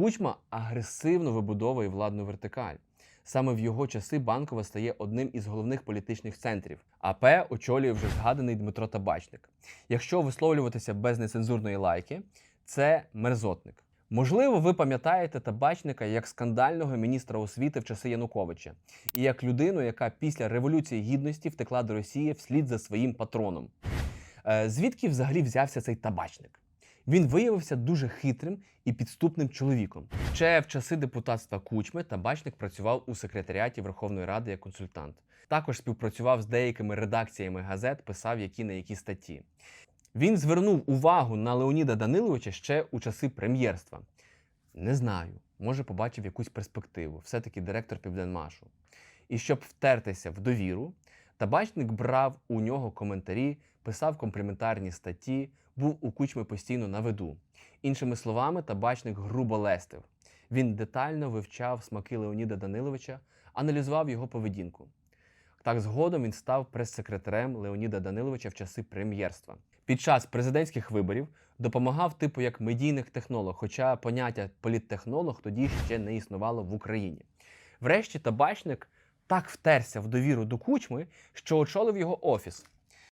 Кучма агресивно вибудовує владну вертикаль. Саме в його часи Банкова стає одним із головних політичних центрів. АП очолює вже згаданий Дмитро Табачник. Якщо висловлюватися без нецензурної лайки, це мерзотник. Можливо, ви пам'ятаєте табачника як скандального міністра освіти в часи Януковича і як людину, яка після революції гідності втекла до Росії вслід за своїм патроном. Е, Звідки взагалі взявся цей табачник? Він виявився дуже хитрим і підступним чоловіком. Ще в часи депутатства Кучми табачник працював у секретаріаті Верховної Ради як консультант. Також співпрацював з деякими редакціями газет, писав які на які статті. Він звернув увагу на Леоніда Даниловича ще у часи прем'єрства. Не знаю, може побачив якусь перспективу, все-таки директор Південмашу. І щоб втертися в довіру, табачник брав у нього коментарі, писав компліментарні статті, був у кучми постійно на виду. Іншими словами, табачник грубо лестив. Він детально вивчав смаки Леоніда Даниловича, аналізував його поведінку. Так згодом він став прес-секретарем Леоніда Даниловича в часи прем'єрства. Під час президентських виборів допомагав типу як медійних технолог, хоча поняття політтехнолог тоді ще не існувало в Україні. Врешті табачник так втерся в довіру до кучми, що очолив його офіс.